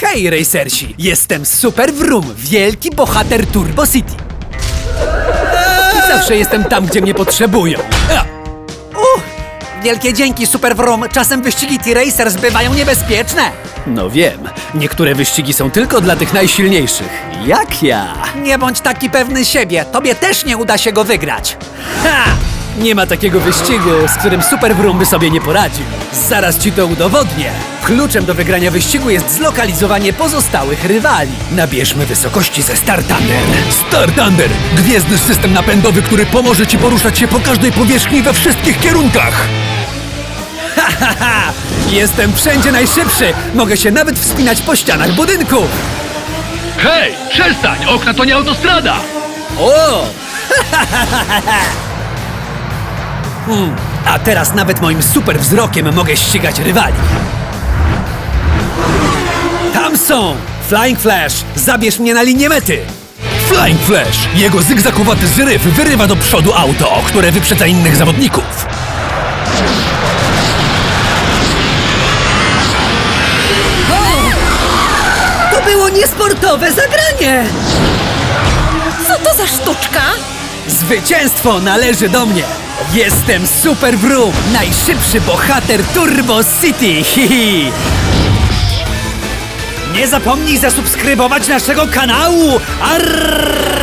Hej, racersi! Jestem Super Vroom, wielki bohater Turbo City. I zawsze jestem tam, gdzie mnie potrzebują. A! Uch, wielkie dzięki, Super Vroom. Czasem wyścigi T-Racers bywają niebezpieczne. No wiem, niektóre wyścigi są tylko dla tych najsilniejszych. Jak ja. Nie bądź taki pewny siebie, tobie też nie uda się go wygrać. Ha! Nie ma takiego wyścigu, z którym Super Vroom by sobie nie poradził. Zaraz ci to udowodnię. Kluczem do wygrania wyścigu jest zlokalizowanie pozostałych rywali. Nabierzmy wysokości ze Star Thunder. Star Thunder! Gwiezdny system napędowy, który pomoże ci poruszać się po każdej powierzchni we wszystkich kierunkach! Haha! Jestem wszędzie najszybszy! Mogę się nawet wspinać po ścianach budynków! Hej! Przestań! Okna to nie autostrada! O! Hmm, a teraz nawet moim super wzrokiem mogę ścigać rywali. Tam są! Flying Flash, zabierz mnie na linię mety! Flying Flash! Jego zygzakowaty zryw wyrywa do przodu auto, które wyprzedza innych zawodników. To było niesportowe zagranie! Co to za sztuczka? Zwycięstwo należy do mnie! Jestem Super Vroom, najszybszy bohater Turbo City! Hihi! Nie zapomnij zasubskrybować naszego kanału! Arr!